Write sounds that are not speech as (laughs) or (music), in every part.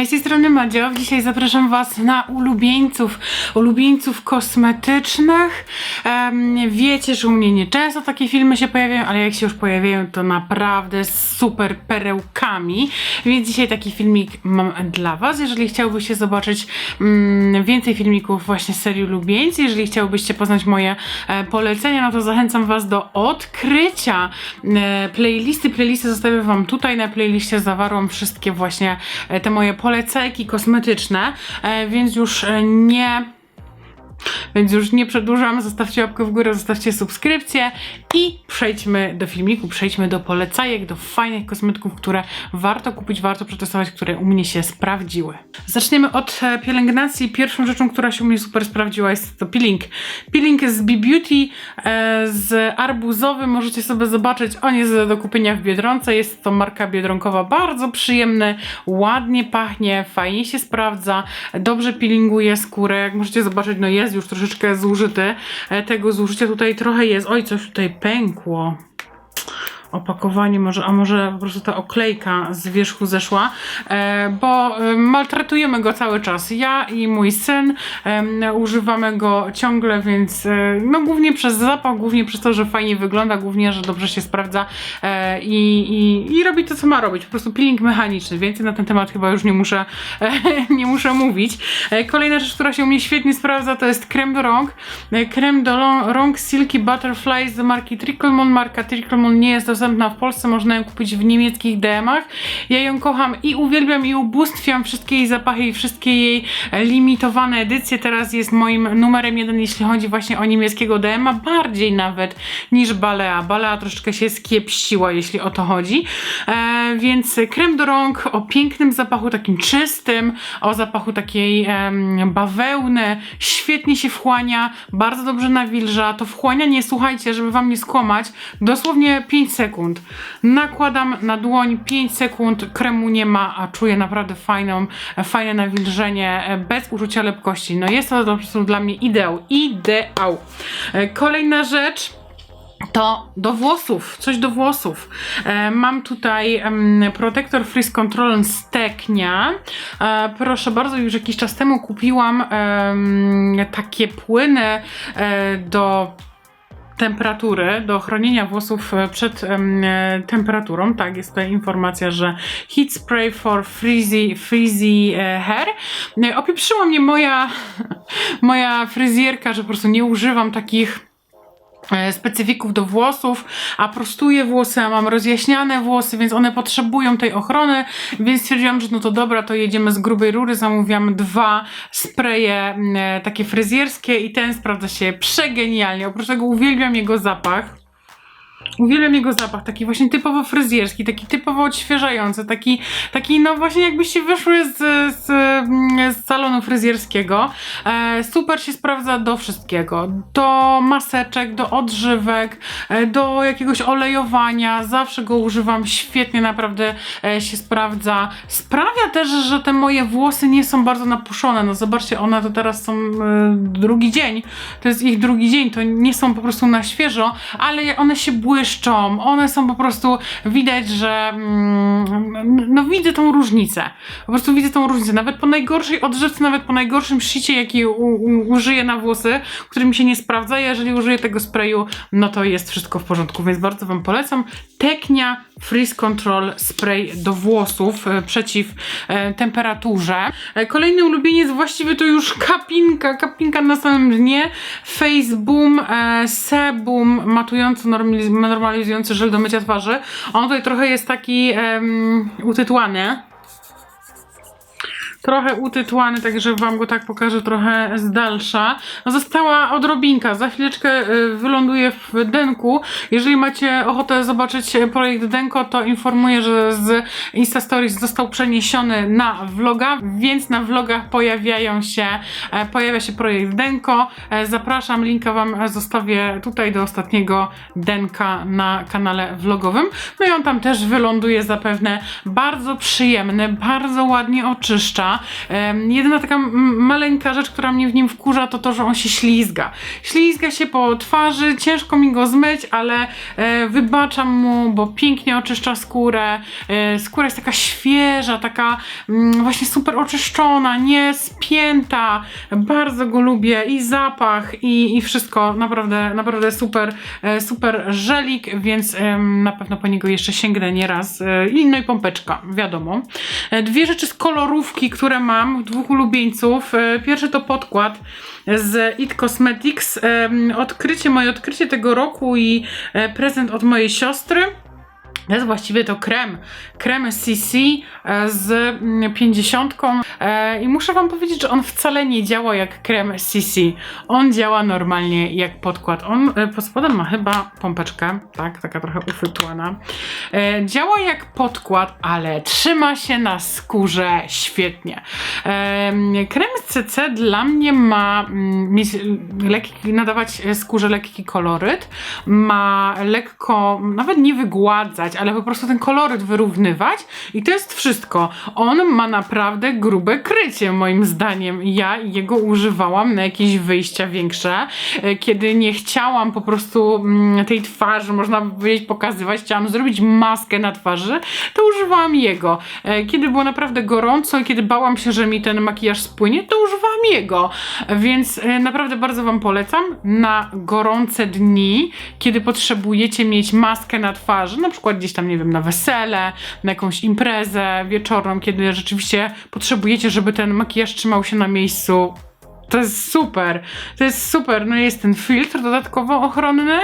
Hej, z tej strony Madzio. Dzisiaj zapraszam Was na ulubieńców, ulubieńców kosmetycznych. Em, wiecie, że u mnie nieczęsto takie filmy się pojawiają, ale jak się już pojawiają, to naprawdę super perełkami. Więc dzisiaj taki filmik mam dla Was. Jeżeli chciałbyście zobaczyć mm, więcej filmików właśnie z serii ulubieńcy, jeżeli chciałbyście poznać moje e, polecenia, no to zachęcam Was do odkrycia e, playlisty. Playlisty zostawię Wam tutaj. Na playliście zawarłam wszystkie właśnie e, te moje polecajki kosmetyczne, e, więc już e, nie więc już nie przedłużam, zostawcie łapkę w górę, zostawcie subskrypcję i przejdźmy do filmiku, przejdźmy do polecajek, do fajnych kosmetyków, które warto kupić, warto przetestować, które u mnie się sprawdziły. Zaczniemy od e, pielęgnacji. Pierwszą rzeczą, która się u mnie super sprawdziła jest to peeling. Peeling z B-Beauty e, z arbuzowy, możecie sobie zobaczyć, on jest do kupienia w Biedronce, jest to marka biedronkowa, bardzo przyjemny, ładnie pachnie, fajnie się sprawdza, dobrze peelinguje skórę, jak możecie zobaczyć, no jest już troszeczkę zużyty, E, tego zużycia tutaj trochę jest, oj coś tutaj pękło, opakowanie może, a może po prostu ta oklejka z wierzchu zeszła, e, bo e, maltretujemy go cały czas. Ja i mój syn używamy go ciągle, więc e, no głównie przez zapach, głównie przez to, że fajnie wygląda, głównie, że dobrze się sprawdza i, i, i robi to, co ma robić. Po prostu peeling mechaniczny. Więcej na ten temat chyba już nie muszę, (laughs) nie muszę mówić. Kolejna rzecz, która się u mnie świetnie sprawdza, to jest krem do rąk. Krem do rąk Silky Butterfly z marki Tricklemon. Marka Tricklemon nie jest dostępna w Polsce, można ją kupić w niemieckich DM-ach. Ja ją kocham i uwielbiam i ubóstwiam wszystkie jej zapachy i wszystkie jej e, limitowane edycje. Teraz jest moim numerem jeden, jeśli chodzi właśnie o niemieckiego DM-a, bardziej nawet niż Balea. Balea troszeczkę się skiepściła, jeśli o to chodzi. E, więc krem do rąk o pięknym zapachu, takim czystym, o zapachu takiej bawełny, świetnie się wchłania, bardzo dobrze nawilża. To wchłanianie, słuchajcie, żeby wam nie skłamać, dosłownie 5 sekund. Nakładam na dłoń 5 sekund, kremu nie ma, a czuję naprawdę fajną, fajne nawilżenie, e, bez uczucia lepkości. No jest to po prostu dla mnie ideał, ideał. E, Kolejna rzecz, to do włosów, coś do włosów. E, mam tutaj em, protektor Freeze Control z Teknia. E, proszę bardzo, już jakiś czas temu kupiłam takie płyny e, do temperatury, do chronienia włosów e, przed e, temperaturą. Tak, jest tutaj informacja, że Heat Spray for Freezy, freezy e, Hair. E, Opieprzyła mnie moja, (laughs) moja fryzjerka, że po prostu nie używam takich specyfików do włosów, a prostuję włosy, a mam rozjaśniane włosy, więc one potrzebują tej ochrony, więc stwierdziłam, że no to dobra, to jedziemy z grubej rury, zamówiłam dwa spraye m, e, takie fryzjerskie i ten sprawdza się przegenialnie, oprócz tego uwielbiam jego zapach. Uwielbiam jego zapach, taki właśnie typowo fryzjerski, taki typowo odświeżający, taki, taki no właśnie jakbyście wyszły z, z, z salonu fryzjerskiego. E, super się sprawdza do wszystkiego, do maseczek, do odżywek, e, do jakiegoś olejowania, zawsze go używam, świetnie naprawdę e, się sprawdza. Sprawia też, że te moje włosy nie są bardzo napuszone, no zobaczcie, one to teraz są e, drugi dzień, to jest ich drugi dzień, to nie są po prostu na świeżo, ale one się błyszczą, one są po prostu, widać, że mm, no widzę tą różnicę, po prostu widzę tą różnicę, nawet po najgorszej odżywce, nawet po najgorszym szycie, jaki u, u, użyję na włosy, który mi się nie sprawdza, jeżeli użyję tego sprayu, no to jest wszystko w porządku, więc bardzo Wam polecam. Teknia Freeze Control Spray do włosów e, przeciw e, temperaturze. E, kolejny ulubieniec, właściwie to już kapinka, kapinka na samym dnie. Face Boom e, Sebum matujący, normaliz- normalizujący żel do mycia twarzy. On tutaj trochę jest taki utytłany. Trochę utytłany, także wam go tak pokażę trochę z dalsza. No została odrobinka, za chwileczkę y, wyląduje w Denku. Jeżeli macie ochotę zobaczyć projekt Denko, to informuję, że z Insta Stories został przeniesiony na vloga, więc na vlogach pojawiają się, e, pojawia się projekt Denko. E, Zapraszam, linka wam zostawię tutaj do ostatniego Denka na kanale vlogowym. No i on tam też wyląduje zapewne bardzo przyjemny, bardzo ładnie oczyszcza. Jedyna taka maleńka rzecz, która mnie w nim wkurza, to to, że on się ślizga. Ślizga się po twarzy, ciężko mi go zmyć, ale e, wybaczam mu, bo pięknie oczyszcza skórę. E, skóra jest taka świeża, taka mm, właśnie super oczyszczona, nie spięta. Bardzo go lubię i zapach i, i wszystko. Naprawdę, naprawdę super, e, super żelik, więc na pewno po niego jeszcze sięgnę nieraz. No i pompeczka, wiadomo. Dwie rzeczy z kolorówki, które mam, dwóch ulubieńców. E, Pierwszy to podkład z It Cosmetics. Em, Odkrycie, moje odkrycie tego roku i e, prezent od mojej siostry. Jest właściwie to krem. Krem CC e, z mm, 50 e, i muszę wam powiedzieć, że on wcale nie działa jak krem CC. On działa normalnie jak podkład. On e, pod spodem ma chyba pompeczkę, tak, taka trochę uchwytłana. E, działa jak podkład, ale trzyma się na skórze świetnie. Krem CC dla mnie ma mm, lekki, nadawać skórze lekki koloryt, ma lekko, nawet nie wygładzać, ale po prostu ten koloryt wyrównywać i to jest wszystko. On ma naprawdę grube krycie moim zdaniem. Ja jego używałam na jakieś wyjścia większe, e, kiedy nie chciałam po prostu mm, tej twarzy, można powiedzieć, pokazywać, chciałam zrobić maskę na twarzy, to używałam jego. E, Kiedy było naprawdę gorąco i kiedy bałam się, że mi ten makijaż spłynie, to używałam Więc e, naprawdę bardzo Wam polecam na gorące dni, kiedy potrzebujecie mieć maskę na twarzy, na przykład gdzieś tam, nie wiem, na wesele, na jakąś imprezę wieczorną, kiedy rzeczywiście potrzebujecie, żeby ten makijaż trzymał się na miejscu. To jest super, to jest super. No jest ten filtr dodatkowo ochronny.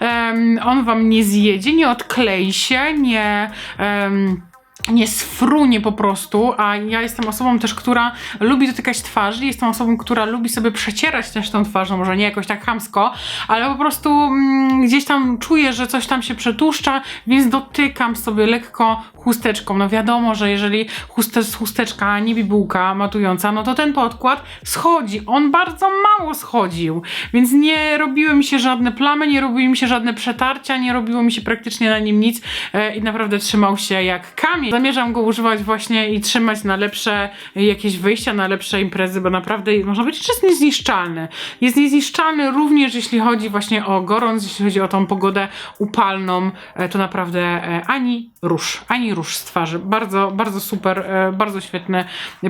Em, on wam nie zjedzie, nie odklei się, nie. em, nie sfrunie po prostu, a ja jestem osobą też, która lubi dotykać twarzy, jestem osobą, która lubi sobie przecierać też tą twarz, no może nie jakoś tak chamsko, ale po prostu mm, gdzieś tam czuję, że coś tam się przetłuszcza, więc dotykam sobie lekko chusteczką. No wiadomo, że jeżeli chuste, chusteczka, nie bibułka matująca, no to ten podkład schodzi. On bardzo mało schodził, więc nie robiły mi się żadne plamy, nie robiły mi się żadne przetarcia, nie robiło mi się praktycznie na nim nic e, i naprawdę trzymał się jak kamień. Zamierzam go używać właśnie i trzymać na lepsze jakieś wyjścia, na lepsze imprezy, bo naprawdę można powiedzieć, że jest niezniszczalny. Jest niezniszczalny również jeśli chodzi właśnie o gorąc, jeśli chodzi o tą pogodę upalną, e, to naprawdę e, ani róż, ani róż z twarzy. Bardzo, bardzo super, e, bardzo świetny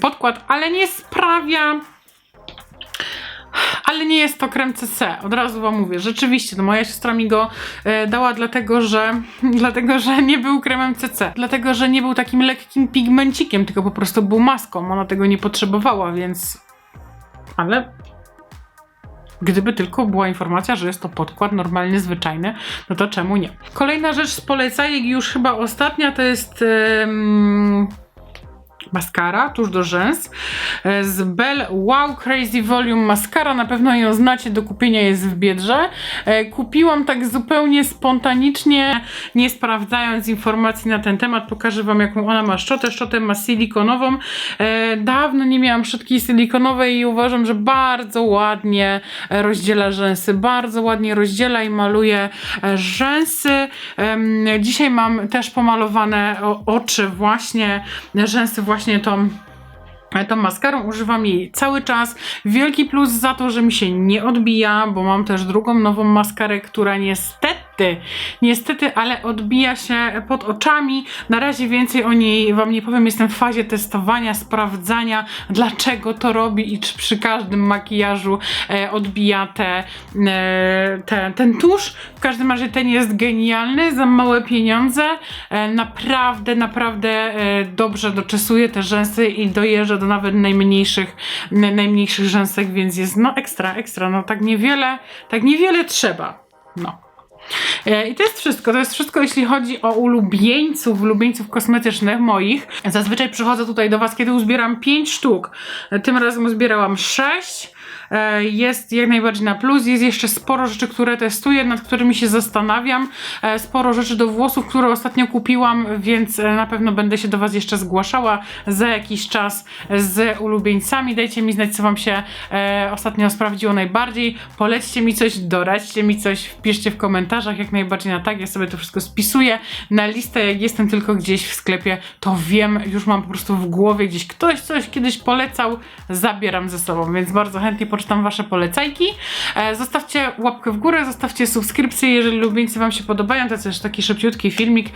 podkład, ale nie sprawia ale nie jest to krem CC, od razu wam mówię. Rzeczywiście, to moja siostra mi go e, dała dlatego, że (laughs) dlatego, że nie był kremem CC. Dlatego, że nie był takim lekkim pigmencikiem, tylko po prostu był maską. Ona tego nie potrzebowała, więc ale Gdyby tylko była informacja, że jest to podkład normalny, zwyczajny, no to czemu nie? Kolejna rzecz z polecajek, już chyba ostatnia, to jest em, maskara, tuż do rzęs e, z Bell Wow Crazy Volume Mascara. Na pewno ją znacie, do kupienia jest w Biedrze. E, Kupiłam tak zupełnie spontanicznie, nie sprawdzając informacji na ten temat. Pokażę Wam, jaką ona ma szczotę. Szczotę ma silikonową. E, Dawno nie miałam szczotki silikonowej i uważam, że bardzo ładnie rozdziela rzęsy. Bardzo ładnie rozdziela i maluje rzęsy. Dzisiaj mam też pomalowane oczy właśnie, rzęsy właśnie tą tą maskarą używam jej cały czas. Wielki plus za to, że mi się nie odbija, bo mam też drugą nową maskarę, która niestety, niestety, ale odbija się pod oczami. Na razie więcej o niej wam nie powiem. Jestem w fazie testowania, sprawdzania, dlaczego to robi i czy przy każdym makijażu e, odbija te, e, te, ten tusz. W każdym razie ten jest genialny, za małe pieniądze. E, naprawdę, naprawdę e, dobrze doczesuje te rzęsy i dojeżdża do nawet najmniejszych, najmniejszych rzęsek, więc jest no ekstra, ekstra. No tak niewiele, tak niewiele trzeba. No. E, I to jest wszystko. To jest wszystko, jeśli chodzi o ulubieńców, ulubieńców kosmetycznych moich. Zazwyczaj przychodzę tutaj do Was, kiedy uzbieram 5 sztuk. E, Tym razem uzbierałam 6. e, jest jak najbardziej na plus. Jest jeszcze sporo rzeczy, które testuję, nad którymi się zastanawiam. E, sporo rzeczy do włosów, które ostatnio kupiłam, więc e, na pewno będę się do Was jeszcze zgłaszała za jakiś czas z ulubieńcami. Dajcie mi znać, co Wam się ostatnio sprawdziło najbardziej. Polećcie mi coś, doradźcie mi coś, wpiszcie w komentarzach jak najbardziej na tak. Ja sobie to wszystko spisuję na listę. Jak jestem tylko gdzieś w sklepie, to wiem, już mam po prostu w głowie gdzieś ktoś coś kiedyś polecał, zabieram ze sobą, więc bardzo chętnie poczytam Wasze polecajki. E, zostawcie łapkę w górę, zostawcie subskrypcję, jeżeli lubieńcy Wam się podobają. To jest też taki szybciutki filmik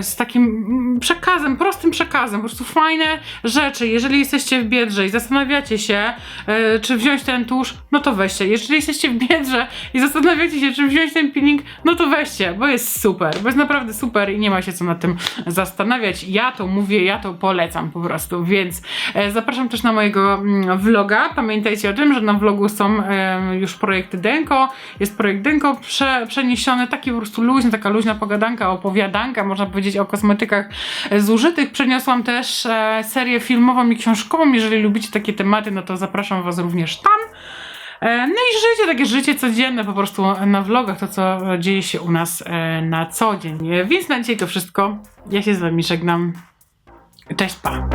z takim przekazem, prostym przekazem, po prostu fajne rzeczy. Jeżeli jesteście w Biedrze i zastanawiacie się, e, czy wziąć ten tusz, no to weźcie. Jeżeli jesteście w Biedrze i zastanawiacie się, czy wziąć ten peeling, no to weźcie, bo jest super, bo jest naprawdę super i nie ma się co nad tym zastanawiać. Ja to mówię, ja to polecam po prostu, więc e, zapraszam też na mojego mm, vloga. Pamiętajcie o tym, że na vlogu są już projekty Denko, jest projekt Denko prze, przeniesiony, taki po prostu luźny, taka luźna pogadanka, opowiadanka, można powiedzieć o kosmetykach zużytych. Przeniosłam też e, serię filmową i książkową, jeżeli lubicie takie tematy, no to zapraszam Was również tam. E, No i życie, takie życie codzienne po prostu na vlogach, to co dzieje się u nas e, na co dzień. Więc na dzisiaj to wszystko. Ja się z Wami żegnam. Cześć, pa!